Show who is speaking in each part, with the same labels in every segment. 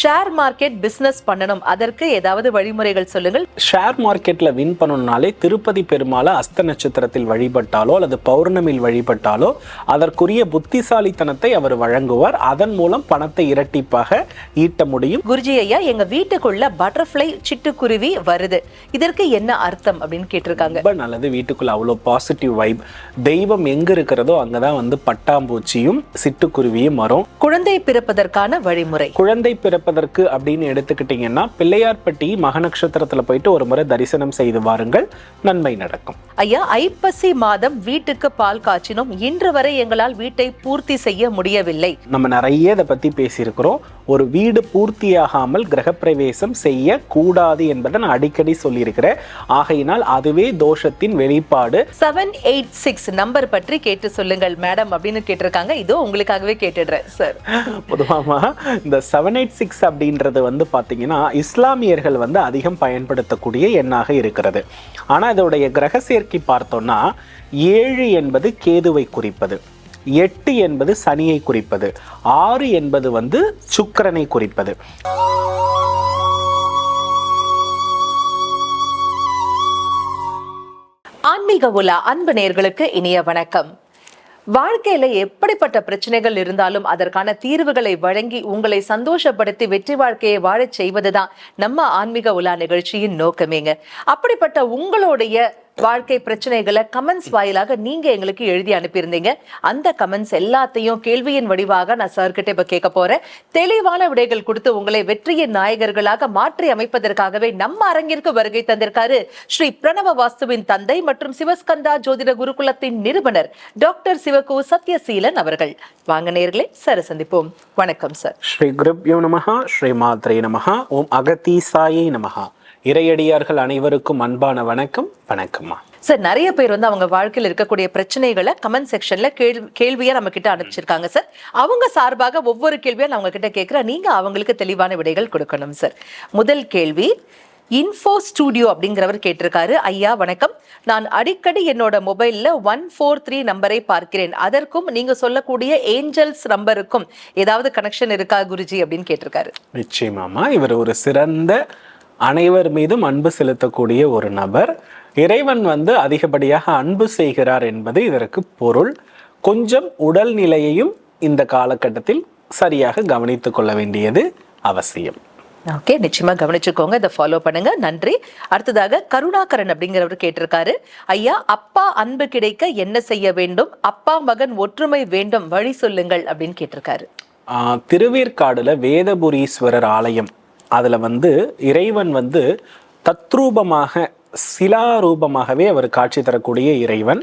Speaker 1: Share market business பண்ணணும். அதற்கு ஏதாவது வழிமுறைகள் சொல்லுங்கள்.
Speaker 2: ஷேர் மார்க்கெட்ல வின் பண்ணணும்னாலே திருப்பதி பெருமாளை அஸ்த நட்சத்திரத்தில் வழிபட்டாலோ அல்லது பௌர்ணமியில் வழிபட்டாலோ அதற்குரிய புத்திசாலித்தனத்தை அவர் வழங்குவார். அதன் மூலம் பணத்தை இரட்டிப்பாக ஈட்ட முடியும்.
Speaker 1: குருஜி ஐயா எங்க வீட்டுக்குள்ள பட்டர்ஃப்ளை சிட்டுக்குருவி வருது. இதற்கு என்ன அர்த்தம் அப்படின்னு கேட்டிருக்காங்க.
Speaker 2: ரொம்ப நல்லது. வீட்டுக்குள்ள அவ்வளோ பாசிட்டிவ் வைப் தெய்வம் எங்க இருக்கிறதோ அங்கதான் வந்து பட்டாம்பூச்சியும் சிட்டுக்குருவியும் வரும்.
Speaker 1: குழந்தை பிறப்பதற்கான வழிமுறை.
Speaker 2: குழந்தை பிறப்பதற்கு அப்படின்னு எடுத்துக்கிட்டீங்கன்னா பிள்ளையார்பட்டி மக நட்சத்திரத்தில் போயிட்டு ஒரு முறை தரிசனம் செய்து வாருங்கள். நன்மை நடக்கும்.
Speaker 1: ஐயா ஐப்பசி மாதம் வீட்டுக்கு பால் காய்ச்சினோம். இன்று வரை எங்களால் வீட்டை பூர்த்தி செய்ய முடியவில்லை.
Speaker 2: நம்ம நிறைய இதை பத்தி பேசியிருக்கிறோம். ஒரு வீடு பூர்த்தியாகாமல் கிரகப்பிரவேசம் செய்ய கூடாது என்பதை நான் அடிக்கடி சொல்லியிருக்கிறேன். ஆகையினால் அதுவே தோஷத்தின் வெளிப்பாடு.
Speaker 1: செவன் எயிட் சிக்ஸ் நம்பர் பற்றி கேட்டு சொல்லுங்கள் மேடம் அப்படின்னு கேட்டிருக்காங்க. இதோ உங்களுக்காகவே கேட்டுடுறேன் சார்.
Speaker 2: பொதுவாக இந்த செவன் எயிட் சிக்ஸ் அப்படின்றது வந்து பார்த்தீங்கன்னா இஸ்லாமியர்கள் வந்து அதிகம் பயன்படுத்தக்கூடிய எண்ணாக இருக்கிறது. ஆனால் இதோடைய கிரக சேர்க்கை பார்த்தோம்னா ஏழு என்பது கேதுவை குறிப்பது எட்டு என்பது சனியை குறிப்பது ஆறு என்பது வந்து சுக்கரனை குறிப்பது.
Speaker 1: ஆன்மீக உலா அன்பு நேர்களுக்கு இனிய வணக்கம். வாழ்க்கையில எப்படிப்பட்ட பிரச்சனைகள் இருந்தாலும் அதற்கான தீர்வுகளை வழங்கி உங்களை சந்தோஷப்படுத்தி வெற்றி வாழ்க்கையை வாழச் செய்வதுதான் நம்ம ஆன்மீக உலா நிகழ்ச்சியின் நோக்கமேங்க. அப்படிப்பட்ட உங்களுடைய வாழ்க்கை பிரச்சனைகளை கமெண்ட்ஸ் வாயிலாக நீங்க எங்களுக்கு எழுதி அனுப்பியிருந்தீங்க. அந்த கமெண்ட்ஸ் எல்லாத்தையும் கேள்வியின் வடிவாக நான் சார்கிட்ட இப்ப கேட்க போறேன். தெளிவான விடைகள் கொடுத்து உங்களை வெற்றியின் நாயகர்களாக மாற்றி அமைப்பதற்காகவே நம்ம அரங்கிற்கு வருகை தந்திருக்காரு ஸ்ரீ பிரணவ வாஸ்துவின் தந்தை மற்றும் சிவஸ்கந்தா ஜோதிட குருகுலத்தின் நிறுவனர் டாக்டர் சிவகு சத்யசீலன் அவர்கள். வாங்க நேர்களே சார் சந்திப்போம். வணக்கம் சார்
Speaker 2: ஸ்ரீ குருப்யோ நமஹா ஸ்ரீ மாத்ரே நமஹா ஓம் அகத்தீசாயை நமஹா. இறையடியார்கள் அனைவருக்கும் அன்பான வணக்கம். வணக்கம்மா.
Speaker 1: சார் நிறைய பேர் வந்து அவங்க வாழ்க்கையில் இருக்கக்கூடிய பிரச்சனைகளை கமெண்ட் செக்ஷன்ல கேள்வி கேள்வியா நம்ம கிட்ட அனுப்பிச்சிருக்காங்க சார். அவங்க சார்பாக ஒவ்வொரு கேள்வியா நான் அவங்க கிட்ட கேட்கிறேன். நீங்க அவங்களுக்கு தெளிவான விடைகள் கொடுக்கணும் சார். முதல் கேள்வி இன்ஃபோ ஸ்டூடியோ அப்படிங்கிறவர் கேட்டிருக்காரு. ஐயா வணக்கம். நான் அடிக்கடி என்னோட மொபைல்ல ஒன் ஃபோர் த்ரீ நம்பரை பார்க்கிறேன். அதற்கும் நீங்க சொல்லக்கூடிய ஏஞ்சல்ஸ் நம்பருக்கும் ஏதாவது கனெக்ஷன் இருக்கா குருஜி? அப்படின்னு கேட்டிருக்காரு.
Speaker 2: நிச்சயமாமா இவர் ஒரு சிறந்த அனைவர் மீதும் அன்பு செலுத்தக்கூடிய ஒரு நபர். இறைவன் வந்து அதிகப்படியாக அன்பு செய்கிறார் என்பது இதற்கு பொருள். கொஞ்சம் உடல்நிலையையும் இந்த காலகட்டத்தில் சரியாக கவனித்துக் கொள்ள வேண்டியது அவசியம்.
Speaker 1: ஓகே நிச்சயமா கவனிச்சுக்கோங்க இதை ஃபாலோ பண்ணுங்க. நன்றி. அடுத்ததாக கருணாகரன் அப்படிங்கிறவர் கேட்டிருக்காரு. ஐயா அப்பா அன்பு கிடைக்க என்ன செய்ய வேண்டும்? அப்பா மகன் ஒற்றுமை வேண்டும் வழி சொல்லுங்கள் அப்படின்னு கேட்டிருக்காரு.
Speaker 2: திருவேற்காடுல வேதபுரீஸ்வரர் ஆலயம் அதுல வந்து இறைவன் வந்து தத்ரூபமாக சிலாரூபமாகவே அவர் காட்சி தரக்கூடிய இறைவன்.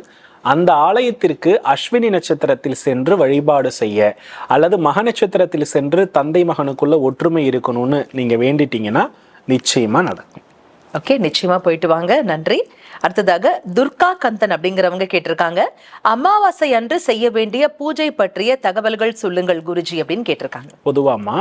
Speaker 2: அந்த ஆலயத்திற்கு அஸ்வினி நட்சத்திரத்தில் சென்று வழிபாடு செய்ய அல்லது மக நட்சத்திரத்தில் சென்று தந்தை மகனுக்குள்ள ஒற்றுமை இருக்கணும்னு நீங்க வேண்டிட்டீங்கன்னா நிச்சயமா நடக்கும்.
Speaker 1: ஓகே நிச்சயமா போயிட்டு வாங்க. நன்றி. அடுத்ததாக துர்கா கந்தன் அப்படிங்கிறவங்க கேட்டிருக்காங்க. அமாவாசை அன்று செய்ய வேண்டிய பூஜை பற்றிய தகவல்கள் சொல்லுங்கள் குருஜி அப்படின்னு கேட்டிருக்காங்க.
Speaker 2: பொதுவாமா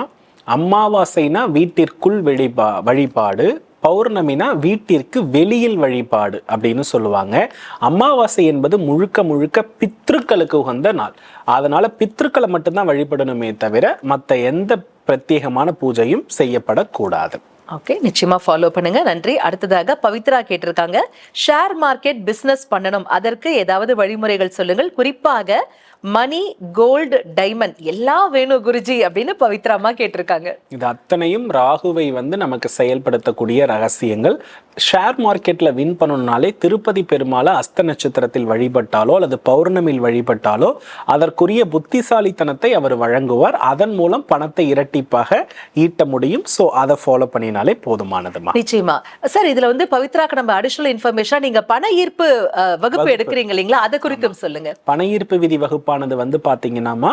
Speaker 2: அமாவாசைனா வீட்டிற்குள் வெளிபா வழிபாடு பௌர்ணமினா வீட்டிற்கு வெளியில் வழிபாடு அப்படின்னு சொல்லுவாங்க. அமாவாசை என்பது முழுக்க முழுக்க பித்ருக்களுக்கு உகந்த நாள். அதனால பித்ருக்களை மட்டும்தான் வழிபடணுமே தவிர மற்ற எந்த பிரத்யேகமான பூஜையும் செய்யப்படக்கூடாது.
Speaker 1: ஓகே நிச்சயமா ஃபாலோ பண்ணுங்க. நன்றி. அடுத்ததாக பவித்ரா கேட்டிருக்காங்க. ஷேர் மார்க்கெட் பிசினஸ் பண்ணணும். அதற்கு ஏதாவது வழிமுறைகள் சொல்லுங்கள். குறிப்பாக மணி கோல்டு டைமண்ட் எல்லாம் வேணும் குருஜி அப்படின்னு பவித்ரா அம்மா கேட்டிருக்காங்க.
Speaker 2: இது அத்தனையும் ராகுவை வந்து நமக்கு செயல்படுத்தக்கூடிய ரகசியங்கள். ஷேர் மார்க்கெட்ல வின் பண்ணணும்னாலே திருப்பதி பெருமாளை அஸ்த நட்சத்திரத்தில் வழிபட்டாலோ அல்லது பௌர்ணமியில் வழிபட்டாலோ அதற்குரிய புத்திசாலித்தனத்தை அவர் வழங்குவார். அதன் மூலம் பணத்தை இரட்டிப்பாக ஈட்ட முடியும். ஸோ அதை ஃபாலோ பண்ணினாலே போதுமானதுமா?
Speaker 1: நிச்சயமா. சார் இதுல வந்து பவித்ராக்கு நம்ம அடிஷனல் இன்ஃபர்மேஷன் நீங்க பண ஈர்ப்பு வகுப்பு எடுக்கிறீங்க இல்லைங்களா? அதை குறித்தும் சொல்லுங்க.
Speaker 2: பண ஈர்ப்பு விதி வகுப்பானது வந்து பார்த்தீங்கன்னாமா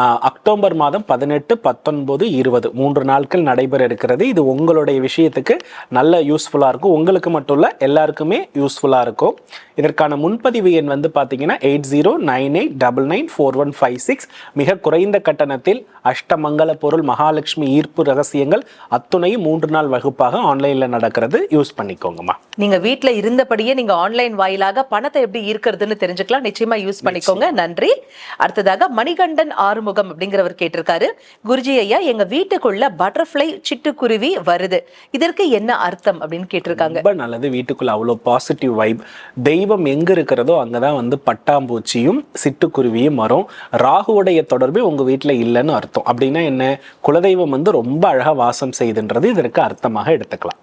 Speaker 2: ஆஹ், அக்டோபர் மாதம் பதினெட்டு பத்தொன்பது இருபது. மூன்று நாட்கள் நடைபெற இருக்கிறது. இது உங்களுடைய விஷயத்துக்கு நல்ல யூஸ்ஃபுல்லாக இருக்கும். உங்களுக்கு மட்டும் இல்லை எல்லாருக்குமே யூஸ்ஃபுல்லாக இருக்கும். இதற்கான முன்பதிவு எண் வந்து பார்த்தீங்கன்னா eight zero nine eight double nine four one five six. மிக குறைந்த கட்டணத்தில் அஷ்டமங்கல பொருள் மகாலட்சுமி ஈர்ப்பு ரகசியங்கள் அத்துணையும் மூன்று நாள் வகுப்பாக ஆன்லைன்ல நடக்கிறது. யூஸ் பண்ணிக்கோங்கம்மா.
Speaker 1: நீங்க வீட்ல இருந்தபடியே நீங்க ஆன்லைன் வாயிலாக பணத்தை எப்படி ஈர்க்கிறதுன்னு தெரிஞ்சுக்கலாம். நிச்சயமா யூஸ் பண்ணிக்கோங்க. நன்றி. அடுத்ததாக மணிகண்டன் ஆறுமுகம் அப்படிங்கிறவர் கேட்டிருக்காரு. குருஜி ஐயா எங்க வீட்டுக்குள்ள பட்டர்ஃப்ளை சிட்டுக்குருவி வருது. இதற்கு என்ன அர்த்தம் அப்படின்னு கேட்டிருக்காங்க.
Speaker 2: ரொம்ப நல்லது. வீட்டுக்குள்ள அவ்வளோ பாசிட்டிவ் வைப் தெய்வம் எங்க இருக்கிறதோ அங்கதான் வந்து பட்டாம்பூச்சியும் சிட்டுக்குருவியும் வரும். ராகுவுடைய தொடர்பு உங்க வீட்டுல இல்லைன்னு அர்த்தம். அப்படின்னா என்ன? குலதெய்வம் வந்து ரொம்ப அழகா வாசம் செய்துன்றது இதற்கு அர்த்தமாக எடுத்துக்கலாம்.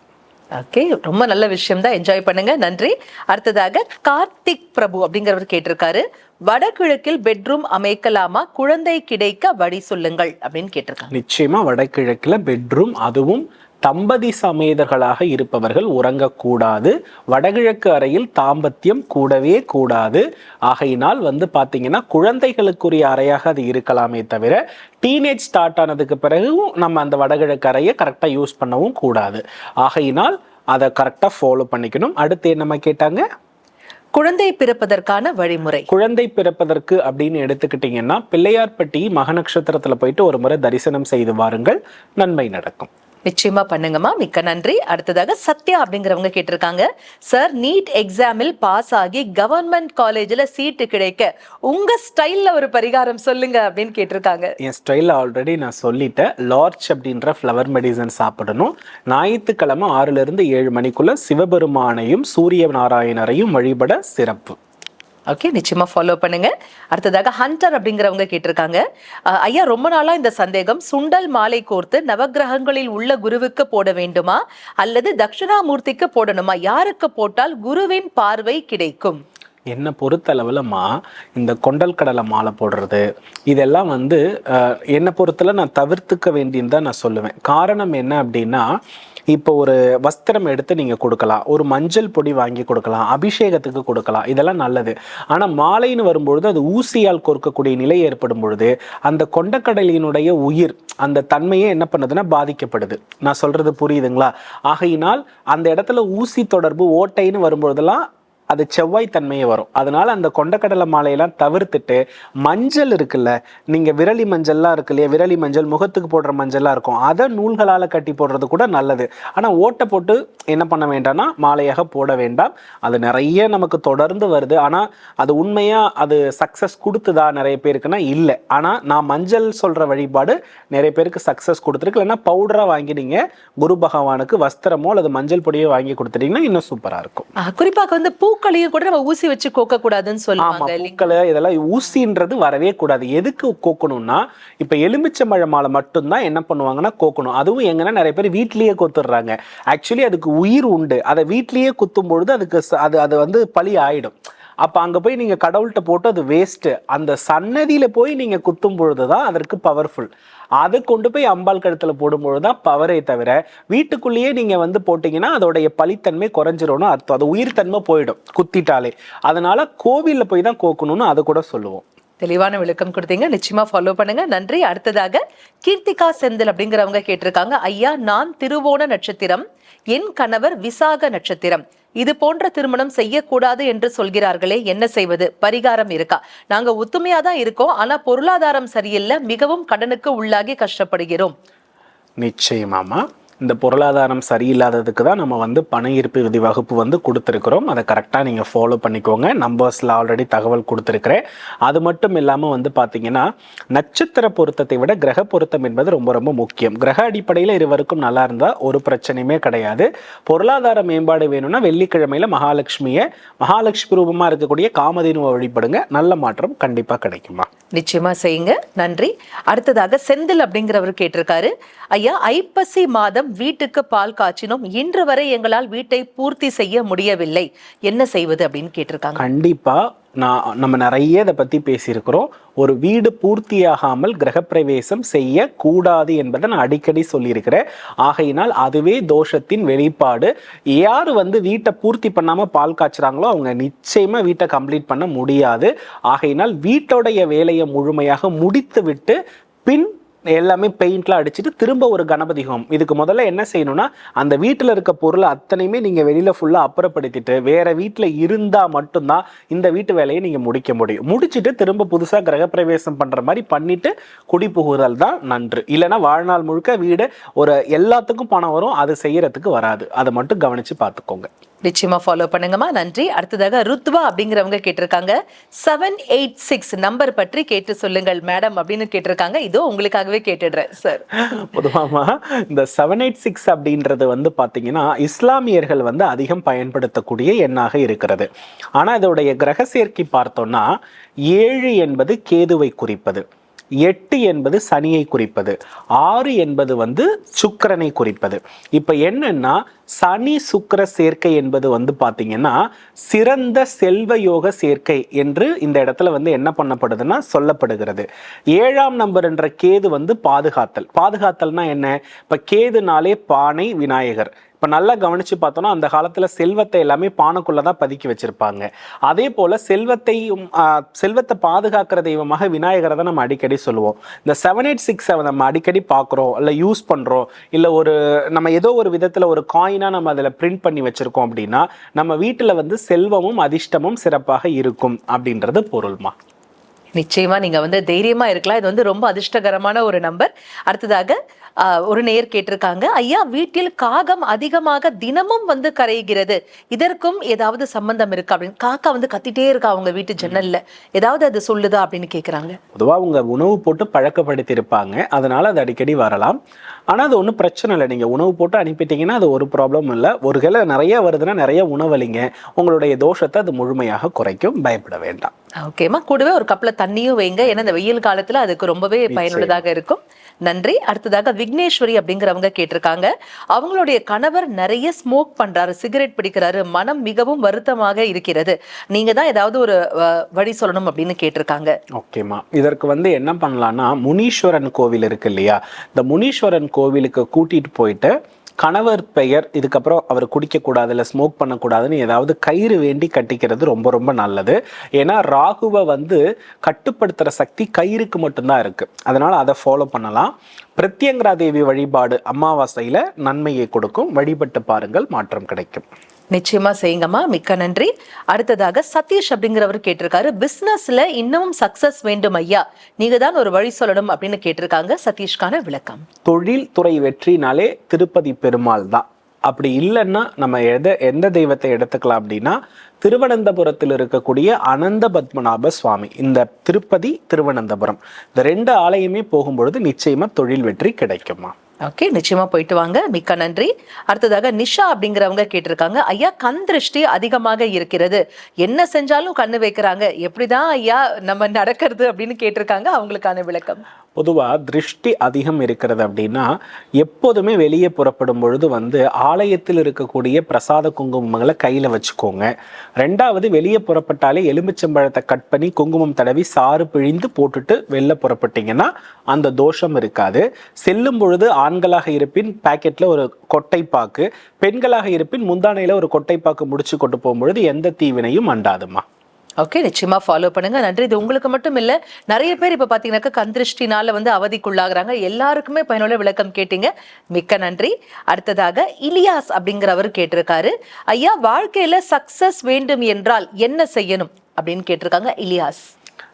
Speaker 1: ஓகே ரொம்ப நல்ல விஷயம் தான் என்ஜாய் பண்ணுங்க. நன்றி. அடுத்ததாக கார்த்திக் பிரபு அப்படிங்கிறவர் கேட்டிருக்காரு. வடகிழக்கில் பெட்ரூம் அமைக்கலாமா? குழந்தை கிடைக்க வழி சொல்லுங்கள் அப்படின்னு கேட்டிருக்காங்க.
Speaker 2: நிச்சயமா வடகிழக்குல பெட்ரூம் அதுவும் தம்பதி சமேதர்களாக இருப்பவர்கள் உறங்கக்கூடாது. வடகிழக்கு அறையில் தாம்பத்தியம் கூடவே கூடாது. ஆகையினால் வந்து பாத்தீங்கன்னா குழந்தைகளுக்குரிய அறையாக அது இருக்கலாமே தவிர டீனேஜ் ஸ்டார்ட் ஆனதுக்கு பிறகும் நம்ம அந்த வடகிழக்கு அறையை கரெக்டாக யூஸ் பண்ணவும் கூடாது. ஆகையினால் அதை கரெக்டாக ஃபாலோ பண்ணிக்கணும். அடுத்து என்னம்மா கேட்டாங்க?
Speaker 1: குழந்தை பிறப்பதற்கான வழிமுறை.
Speaker 2: குழந்தை பிறப்பதற்கு அப்படின்னு எடுத்துக்கிட்டிங்கன்னா பிள்ளையார்பட்டி மக நட்சத்திரத்துல போயிட்டு ஒரு முறை தரிசனம் செய்து வாருங்கள். நன்மை நடக்கும்.
Speaker 1: நிச்சயமா பண்ணுங்கம்மா. மிக்க நன்றி. அடுத்ததாக சத்யா அப்படிங்கிறவங்க கேட்டிருக்காங்க. சார் நீட் எக்ஸாமில் பாஸ் ஆகி கவர்மெண்ட் காலேஜில் சீட்டு கிடைக்க உங்க ஸ்டைல்ல ஒரு பரிகாரம் சொல்லுங்க அப்படின்னு கேட்டிருக்காங்க.
Speaker 2: என் ஸ்டைலில் ஆல்ரெடி நான் சொல்லிட்டேன். லார்ச் அப்படின்ற ஃப்ளவர் மெடிசன் சாப்பிடணும். ஞாயிற்றுக்கிழமை ஆறுலேருந்து ஏழு மணிக்குள்ள சிவபெருமானையும் சூரிய நாராயணரையும் வழிபட சிறப்பு.
Speaker 1: ஓகே நிச்சயமா ஃபாலோ பண்ணுங்க. அடுத்ததாக ஹண்டர் அப்படிங்கிறவங்க கேட்டிருக்காங்க. ஐயா ரொம்ப நாளா இந்த சந்தேகம் சுண்டல் மாலை கோர்த்து நவக்கிரகங்களில் உள்ள குருவுக்கு போட வேண்டுமா? அல்லது தட்சிணாமூர்த்திக்கு போடணுமா? யாருக்கு போட்டால் குருவின் பார்வை கிடைக்கும்?
Speaker 2: என்னை பொறுத்தளவுலமா இந்த கொண்டல் கடலை மாலை போடுறது இதெல்லாம் வந்து என்னை பொறுத்தல நான் தவிர்த்துக்க வேண்டியது தான் நான் சொல்லுவேன். காரணம் என்ன அப்படின்னா இப்போ ஒரு வஸ்திரம் எடுத்து நீங்க கொடுக்கலாம். ஒரு மஞ்சள் பொடி வாங்கி கொடுக்கலாம். அபிஷேகத்துக்கு கொடுக்கலாம். இதெல்லாம் நல்லது. ஆனா மாலைன்னு வரும்பொழுது அது ஊசியால் கொடுக்கக்கூடிய நிலை ஏற்படும் பொழுது அந்த கொண்டக்கடலினுடைய உயிர் அந்த தன்மையே என்ன பண்ணுதுன்னா பாதிக்கப்படுது. நான் சொல்றது புரியுதுங்களா? ஆகையினால் அந்த இடத்துல ஊசி தொடர்பு ஓட்டைன்னு வரும்பொழுதெல்லாம் அது செவ்வாய்த்தன்மையே வரும். அதனால அந்த கொண்டக்கடலை மாலையெல்லாம் தவிர்த்துட்டு மஞ்சள் இருக்குல்ல நீங்க விரலி மஞ்சள்லாம் இருக்கு இல்லையா விரலி மஞ்சள் முகத்துக்கு போடுற மஞ்சள்லாம் இருக்கும். அதை நூல்களால கட்டி போடுறது கூட நல்லது. ஆனா ஓட்டை போட்டு என்ன பண்ண வேண்டாம்னா மாலையாக போட வேண்டாம். அது நிறைய நமக்கு தொடர்ந்து வருது. ஆனா அது உண்மையா அது சக்சஸ் கொடுத்துதா நிறைய பேருக்குன்னா இல்லை. ஆனா நான் மஞ்சள் சொல்ற வழிபாடு நிறைய பேருக்கு சக்சஸ் கொடுத்துருக்கு. இல்லைன்னா பவுடரா வாங்கி நீங்கள் குரு பகவானுக்கு வஸ்திரமோ அல்லது மஞ்சள் பொடியோ வாங்கி கொடுத்துட்டீங்கன்னா இன்னும் சூப்பரா இருக்கும்.
Speaker 1: குறிப்பாக வந்து பூ பூக்களையும் கூட நம்ம ஊசி வச்சு கோக்க கூடாதுன்னு சொல்லுவாங்க?
Speaker 2: பூக்களை இதெல்லாம் ஊசின்றது வரவே கூடாது. எதுக்கு கோக்கணும்னா இப்ப எலுமிச்சம்பழ மாலை மட்டும்தான் என்ன பண்ணுவாங்கன்னா கோக்கணும். அதுவும் எங்கன்னா நிறைய பேர் வீட்லயே கொத்துடுறாங்க ஆக்சுவலி அதுக்கு உயிர் உண்டு. அதை வீட்லயே குத்தும் பொழுது அதுக்கு அது அது வந்து பழி ஆயிடும். அப்ப அங்க போய் நீங்க கடவுள்கிட்ட போட்டு அது வேஸ்ட் அந்த சன்னதியில போய் நீங்க குத்தும் பொழுதுதான் அதற்கு பவர்ஃபுல் அதை கொண்டு போய் அம்பாள் கழுத்தில் போடும்பொழுது தான் பவரே தவிர வீட்டுக்குள்ளேயே நீங்கள் வந்து போட்டிங்கன்னா அதோடைய பழித்தன்மை குறைஞ்சிரும்னு அர்த்தம். அது உயிர் தன்மை போயிடும் குத்திட்டாலே. அதனால கோவிலில் போய் தான் கோக்கணும்னு அதை கூட சொல்லுவோம்.
Speaker 1: தெளிவான விளக்கம் கொடுத்தீங்க. நிச்சயமா ஃபாலோ பண்ணுங்க. நன்றி. அடுத்ததாக கீர்த்திகா செந்தில் அப்படிங்கிறவங்க கேட்டிருக்காங்க. ஐயா நான் திருவோண நட்சத்திரம் என் கணவர் விசாக நட்சத்திரம். இது போன்ற திருமணம் செய்யக்கூடாது என்று சொல்கிறார்களே என்ன செய்வது? பரிகாரம் இருக்கா? நாங்க ஒத்துமையா தான் இருக்கோம் ஆனா பொருளாதாரம் சரியில்லை மிகவும் கடனுக்கு உள்ளாகி கஷ்டப்படுகிறோம்.
Speaker 2: நிச்சயமாமா இந்த பொருளாதாரம் சரியில்லாததுக்கு தான் நம்ம வந்து பண ஈர்ப்பு விதி வகுப்பு வந்து கொடுத்துருக்குறோம். அதை கரெக்டாக நீங்கள் ஃபாலோ பண்ணிக்கோங்க. நம்பர்ஸில் ஆல்ரெடி தகவல் கொடுத்துருக்குறேன். அது மட்டும் இல்லாமல் வந்து பார்த்தீங்கன்னா நட்சத்திர பொருத்தத்தை விட கிரக பொருத்தம் என்பது ரொம்ப ரொம்ப முக்கியம். கிரக அடிப்படையில் இருவருக்கும் நல்லா இருந்தால் ஒரு பிரச்சனையுமே கிடையாது. பொருளாதார மேம்பாடு வேணும்னா வெள்ளிக்கிழமையில மகாலட்சுமியை மகாலட்சுமி ரூபமாக இருக்கக்கூடிய காமதேனுவை வழிபடுங்க. நல்ல மாற்றம் கண்டிப்பாக கிடைக்குமா?
Speaker 1: நிச்சயமாக செய்யுங்க. நன்றி. அடுத்ததாக செந்தில் அப்படிங்கிறவர் கேட்டிருக்காரு. ஐயா ஐப்பசி மாதம் வீட்டுக்கு பால் காய்ச்சினோம். இன்று வரை எங்களால் வீட்டை பூர்த்தி செய்ய முடியவில்லை. என்ன செய்வது அப்படின்னு கேட்டிருக்காங்க.
Speaker 2: கண்டிப்பாக நான் நம்ம நிறைய இதை பற்றி பேசியிருக்கிறோம். ஒரு வீடு பூர்த்தியாகாமல் கிரகப்பிரவேசம் செய்யக்கூடாது என்பதை நான் அடிக்கடி சொல்லியிருக்கிறேன். ஆகையினால் அதுவே தோஷத்தின் வெளிப்பாடு. யார் வந்து வீட்டை பூர்த்தி பண்ணாமல் பால் காய்ச்சுறாங்களோ அவங்க நிச்சயமாக வீட்டை கம்ப்ளீட் பண்ண முடியாது. ஆகையினால் வீட்டோடைய வேலையை முழுமையாக முடித்து விட்டு பின் எல்லாமே பெயிண்ட்லாம் அடிச்சுட்டு திரும்ப ஒரு கணபதி ஹோம் இதுக்கு முதல்ல என்ன செய்யணும்னா அந்த வீட்டில் இருக்க பொருளை அத்தனையுமே நீங்கள் வெளியில் ஃபுல்லாக அப்புறப்படுத்திட்டு வேறு வீட்டில் இருந்தால் மட்டும்தான் இந்த வீட்டு வேலையை நீங்கள் முடிக்க முடியும். முடிச்சுட்டு திரும்ப புதுசாக கிரகப்பிரவேசம் பண்ணுற மாதிரி பண்ணிட்டு குடி புகுதல் தான் நன்று. இல்லைன்னா வாழ்நாள் முழுக்க வீடு ஒரு எல்லாத்துக்கும் பணம் வரும் அது செய்யறதுக்கு வராது. அதை மட்டும் கவனித்து பார்த்துக்கோங்க.
Speaker 1: நிச்சயமா ஃபாலோ பண்ணுங்கம்மா. நன்றி. அடுத்ததாக ருத்வா அப்படிங்கிறவங்க கேட்டிருக்காங்க. செவன் எயிட் சிக்ஸ் நம்பர் பற்றி கேட்டு சொல்லுங்கள் மேடம் அப்படின்னு கேட்டிருக்காங்க. இதோ உங்களுக்காகவே கேட்டுடுறேன் சார்
Speaker 2: பொதுவாமா இந்த செவன் எயிட் சிக்ஸ் அப்படின்றது வந்து பார்த்தீங்கன்னா இஸ்லாமியர்கள் வந்து அதிகம் பயன்படுத்தக்கூடிய எண்ணாக இருக்கிறது. ஆனால் இதோடைய கிரக சேர்க்கை பார்த்தோம்னா ஏழு என்பது கேதுவை குறிப்பது. எட்டு என்பது சனியை குறிப்பது. ஆறு என்பது வந்து சுக்கரனை குறிப்பது. இப்போ என்னன்னா சனி சுக்கர சேர்க்கை என்பது வந்து பார்த்தீங்கன்னா சிறந்த செல்வ யோக சேர்க்கை என்று இந்த இடத்துல வந்து என்ன பண்ணப்படுதுன்னா சொல்லப்படுகிறது. ஏழாம் நம்பர் என்ற கேது வந்து பாதுகாத்தல். பாதுகாத்தல்னா என்ன? இப்போ கேதுனாலே பானை விநாயகர். இப்போ நல்லா கவனித்து பார்த்தோன்னா அந்த காலத்தில் செல்வத்தை எல்லாமே பானைக்குள்ளே தான் பதுக்கி வச்சுருப்பாங்க. அதே போல் செல்வத்தையும் செல்வத்தை பாதுகாக்கிற தெய்வமாக விநாயகரை தான் நம்ம அடிக்கடி சொல்லுவோம். இந்த செவன் எயிட் சிக்ஸ் நம்ம அடிக்கடி பார்க்குறோம் இல்லை யூஸ் பண்ணுறோம் இல்லை ஒரு நம்ம ஏதோ ஒரு விதத்தில் ஒரு காயினாக நம்ம அதில் பிரிண்ட் பண்ணி வச்சுருக்கோம் அப்படின்னா நம்ம வீட்டில் வந்து செல்வமும் அதிர்ஷ்டமும் சிறப்பாக இருக்கும் அப்படின்றது பொருள்மா?
Speaker 1: நிச்சயமா நீங்க வந்து தைரியமா இருக்கலாம். இது வந்து ரொம்ப அதிர்ஷ்டகரமான ஒரு நம்பர் அடுத்ததாக ஒரு நேயர் கேட்டிருக்காங்க. ஐயா வீட்டில் காகம் அதிகமாக தினமும் வந்து கரைகிறது. இதற்கும் ஏதாவது சம்பந்தம் இருக்கா? அப்படின்னு. காக்கா வந்து கத்திட்டே இருக்கா அவங்க வீட்டு ஜன்னல்ல. ஏதாவது அது சொல்லுதா அப்படின்னு கேட்குறாங்க
Speaker 2: பொதுவாக அவங்க உணவு போட்டு பழக்கப்படுத்தி இருப்பாங்க அதனால அது அடிக்கடி வரலாம். ஆனால் அது ஒன்றும் பிரச்சனை இல்லை. நீங்கள் உணவு போட்டு அனுப்பிட்டீங்கன்னா அது ஒரு ப்ராப்ளம் இல்லை. ஒரு கிலோ நிறைய வருதுன்னா நிறைய உணவளிங்க. உங்களுடைய தோஷத்தை அது முழுமையாக குறைக்கும். பயப்பட வேண்டாம்.
Speaker 1: ஓகேம்மா கூடவே ஒரு கப்ல தண்ணியும் வைங்க. ஏன்னா இந்த வெயில் காலத்துல அதுக்கு ரொம்பவே பயனுள்ளதாக இருக்கும். நன்றி. அடுத்ததாக விக்னேஸ்வரி அப்படிங்கிறவங்க கேட்டிருக்காங்க. அவங்களுடைய கணவர் நிறைய ஸ்மோக் பண்றாரு சிகரெட் பிடிக்கிறாரு. மனம் மிகவும் வருத்தமாக இருக்கிறது. நீங்க தான் ஏதாவது ஒரு வழி சொல்லணும் அப்படின்னு கேட்டிருக்காங்க.
Speaker 2: ஓகேம்மா இதற்கு வந்து என்ன பண்ணலாம்னா முனீஸ்வரன் கோவில் இருக்கு இல்லையா? இந்த முனீஸ்வரன் கோவிலுக்கு கூட்டிட்டு போயிட்டு கணவர் பெயர் இதுக்கப்புறம் அவர் குடிக்கக்கூடாது இல்லை ஸ்மோக் பண்ணக்கூடாதுன்னு ஏதாவது கயிறு வேண்டி கட்டிக்கிறது ரொம்ப ரொம்ப நல்லது. ஏன்னா ராகுவை வந்து கட்டுப்படுத்துகிற சக்தி கயிறுக்கு மட்டும்தான் இருக்குது அதனால் அதை ஃபாலோ பண்ணலாம். பிரத்யங்கரா தேவி வழிபாடு அமாவாசையில் நன்மையை கொடுக்கும். வழிபட்டு பாருங்கள் மாற்றம் கிடைக்கும்.
Speaker 1: நிச்சயமா செய்யுங்கம்மா. மிக்க நன்றி. அடுத்ததாக சதீஷ் அப்படிங்கிறவர் கேட்டிருக்காரு பிசினஸ்ல இன்னமும் சக்சஸ் வேண்டும் ஐயா. நீங்க தான் ஒரு வழி சொல்லணும் அப்படின்னு கேட்டிருக்காங்க சதீஷ்கான விளக்கம்.
Speaker 2: தொழில் துறை வெற்றினாலே திருப்பதி பெருமாள் தான். அப்படி இல்லைன்னா நம்ம எதை எந்த தெய்வத்தை எடுத்துக்கலாம் அப்படின்னா திருவனந்தபுரத்தில் இருக்கக்கூடிய அனந்த பத்மநாப சுவாமி. இந்த திருப்பதி திருவனந்தபுரம். இந்த ரெண்டு ஆலயமே போகும்பொழுது நிச்சயமா தொழில் வெற்றி கிடைக்குமா
Speaker 1: ஓகே நிச்சயமா போயிட்டு வாங்க. மிக்க நன்றி. அடுத்ததாக நிஷா அப்படிங்கிறவங்க கேட்டிருக்காங்க. ஐயா கண் திருஷ்டி அதிகமாக இருக்கிறது. என்ன செஞ்சாலும் கண்ணு வைக்கிறாங்க. எப்படிதான் ஐயா நம்ம நடக்கிறது? அப்படின்னு கேட்டிருக்காங்க. அவங்களுக்கான விளக்கம்.
Speaker 2: பொதுவாக திருஷ்டி அதிகம் இருக்கிறது அப்படின்னா எப்போதுமே வெளியே புறப்படும் பொழுது வந்து ஆலயத்தில் இருக்கக்கூடிய பிரசாத குங்குமங்களை கையில் வச்சுக்கோங்க. ரெண்டாவது வெளியே புறப்பட்டாலே எலுமிச்சம்பழத்தை கட் பண்ணி குங்குமம் தடவி சாறு பிழிந்து போட்டுட்டு வெளில புறப்பட்டீங்கன்னா அந்த தோஷம் இருக்காது. செல்லும் பொழுது ஆண்களாக இருப்பின் பாக்கெட்ல ஒரு கொட்டைப்பாக்கு பெண்களாக இருப்பின் முந்தானையில ஒரு கொட்டைப்பாக்கு முடிச்சு கொண்டு போகும்பொழுது எந்த தீவினையும் அண்டாதுமா
Speaker 1: ஓகே நிச்சயமா ஃபாலோ பண்ணுங்க. நன்றி. இது உங்களுக்கு மட்டும் இல்ல நிறைய பேர் இப்ப பாத்தீங்கன்னாக்கா கந்திருஷ்டினால வந்து அவதிக்குள்ளாகிறாங்க. எல்லாருக்குமே பயனுள்ள விளக்கம் கேட்டீங்க. மிக்க நன்றி. அடுத்ததாக இலியாஸ் அப்படிங்கிறவர் கேட்டிருக்காரு. ஐயா வாழ்க்கையில சக்சஸ் வேண்டும் என்றால் என்ன செய்யணும் அப்படின்னு கேட்டிருக்காங்க இலியாஸ்.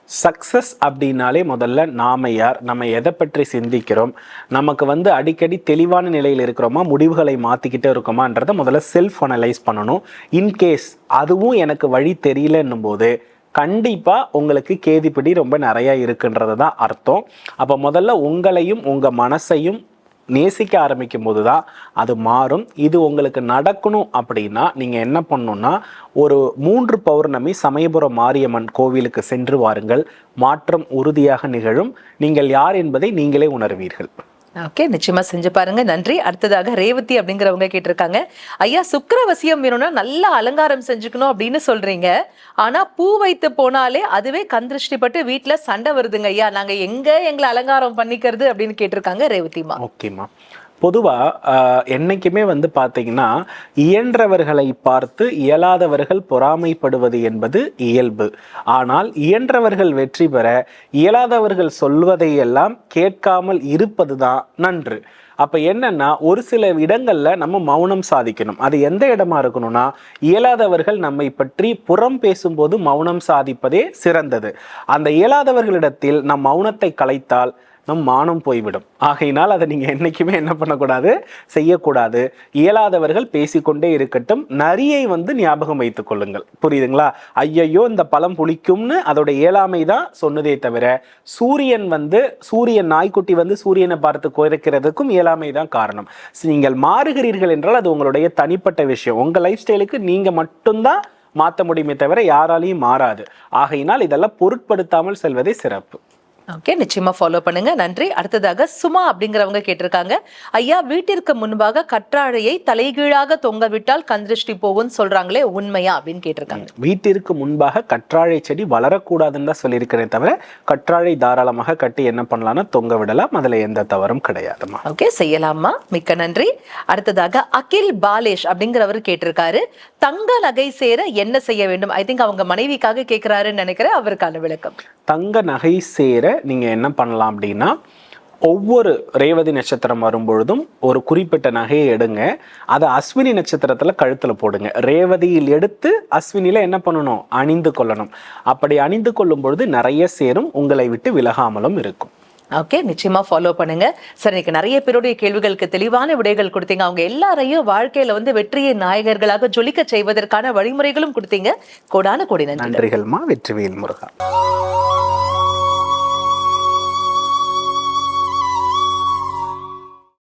Speaker 2: சக்ஸஸ் அப்படின்னாலே முதல்ல நாம யார்? நம்ம எதை பற்றி சிந்திக்கிறோம்? நமக்கு வந்து அடிக்கடி தெளிவான நிலையில் இருக்கிறோமா? முடிவுகளை மாற்றிக்கிட்டே இருக்கோமான்றதை முதல்ல செல்ஃப் அனலைஸ் பண்ணணும். இன்கேஸ் அதுவும் எனக்கு வழி தெரியலன்னும் போது கண்டிப்பாக உங்களுக்கு கேதிப்பிடி ரொம்ப நிறையா இருக்குன்றது தான் அர்த்தம். அப்போ முதல்ல உங்களையும் உங்கள் மனசையும் நேசிக்க ஆரம்பிக்கும் போது தான் அது மாறும். இது உங்களுக்கு நடக்கணும் அப்படின்னா நீங்கள் என்ன பண்ணணும்னா ஒரு மூன்று பௌர்ணமி சமயபுரம் மாரியம்மன் கோவிலுக்கு சென்று வாருங்கள். மாற்றம் உறுதியாக நிகழும். நீங்கள் யார் என்பதை நீங்களே உணர்வீர்கள்.
Speaker 1: ஓகே நிச்சயமா செஞ்சு பாருங்க. நன்றி. அடுத்ததாக ரேவதி அப்படிங்கிறவங்க கேட்டிருக்காங்க. ஐயா சுக்கிரவசியம் வேணும்னா நல்லா அலங்காரம் செஞ்சுக்கணும் அப்படின்னு சொல்றீங்க. ஆனா பூ வைத்து போனாலே அதுவே கந்திருஷ்டிப்பட்டு வீட்டுல சண்டை வருதுங்க ஐயா. நாங்க எங்க எங்களை அலங்காரம் பண்ணிக்கிறது அப்படின்னு கேட்டிருக்காங்க ரேவதிமா
Speaker 2: ஓகேம்மா. பொதுவாக என்றைக்குமே வந்து பார்த்தீங்கன்னா இயன்றவர்களை பார்த்து இயலாதவர்கள் பொறாமைப்படுவது என்பது இயல்பு. ஆனால் இயன்றவர்கள் வெற்றி பெற இயலாதவர்கள் சொல்வதையெல்லாம் கேட்காமல் இருப்பது தான் நன்று. அப்போ என்னன்னா ஒரு சில இடங்களில் நம்ம மௌனம் சாதிக்கணும். அது எந்த இடமா இருக்கணும்னா இயலாதவர்கள் நம்மை பற்றி புறம் பேசும்போது மௌனம் சாதிப்பதே சிறந்தது. அந்த இயலாதவர்களிடத்தில் நம் மௌனத்தை கலைத்தால் நம் மானம் போய்விடும். ஆகையினால் அதை நீங்கள் என்றைக்குமே என்ன பண்ணக்கூடாது? செய்யக்கூடாது. இயலாதவர்கள் பேசிக்கொண்டே இருக்கட்டும். நரியை வந்து ஞாபகம் வைத்துக் கொள்ளுங்கள். புரியுதுங்களா? ஐயையோ இந்த பழம் புளிக்கும்னு அதோட இயலாமை தான் சொன்னதே தவிர சூரியன் வந்து சூரியன் நாய்க்குட்டி வந்து சூரியனை பார்த்து குறைக்கிறதுக்கும் இயலாமை தான் காரணம். நீங்கள் மாறுகிறீர்கள் என்றால் அது உங்களுடைய தனிப்பட்ட விஷயம். உங்கள் லைஃப் ஸ்டைலுக்கு நீங்கள் மட்டும்தான் மாற்ற முடியுமே தவிர யாராலையும் மாறாது. ஆகையினால் இதெல்லாம் பொருட்படுத்தாமல் செல்வதே சிறப்பு.
Speaker 1: ஓகே நிச்சயமா ஃபாலோ பண்ணுங்க. நன்றி. அடுத்ததாக சுமா அப்படிங்கிறவங்க கேட்டிருக்காங்க. ஐயா வீட்டிற்கு முன்பாக கற்றாழையை தலைகீழாக தொங்க விட்டால் கந்திருஷ்டி போகும்னு சொல்றாங்களே உண்மையா அப்படின்னு கேட்டிருக்காங்க.
Speaker 2: வீட்டிற்கு முன்பாக கற்றாழை செடி வளரக்கூடாதுன்னு தான் சொல்லியிருக்கிறேன் தவிர கற்றாழை தாராளமாக கட்டி என்ன பண்ணலாம்னா தொங்க விடலாம். அதுல எந்த தவறும் கிடையாதுமா
Speaker 1: ஓகே செய்யலாமா மிக்க நன்றி. அடுத்ததாக அகில் பாலேஷ் அப்படிங்கிறவர் கேட்டிருக்காரு. தங்க நகை சேர என்ன செய்ய வேண்டும்? ஐ திங்க் அவங்க மனைவிக்காக கேட்குறாருன்னு நினைக்கிறேன். அவருக்கான விளக்கம்.
Speaker 2: தங்க நகை சேர நீங்கள் என்ன பண்ணலாம் அப்படின்னா ஒவ்வொரு ரேவதி நட்சத்திரம் வரும்பொழுதும் ஒரு குறிப்பிட்ட நகையை எடுங்க. அதை அஸ்வினி நட்சத்திரத்தில் கழுத்தில் போடுங்க. ரேவதியில் எடுத்து அஸ்வினியில் என்ன பண்ணணும்? அணிந்து கொள்ளணும். அப்படி அணிந்து கொள்ளும் பொழுது நிறைய சேரும். உங்களை விட்டு விலகாமலும் இருக்கும்.
Speaker 1: ஓகே நிச்சயமா ஃபாலோ பண்ணுங்க. சார் இன்னைக்கு நிறைய பேருடைய கேள்விகளுக்கு தெளிவான விடைகள் கொடுத்தீங்க. அவங்க எல்லாரையும் வாழ்க்கையில வந்து வெற்றியை நாயகர்களாக ஜொலிக்க செய்வதற்கான வழிமுறைகளும் கொடுத்தீங்க. கோடான கோடி
Speaker 2: நன்றிகள்மா வெற்றிவேல் முருகா.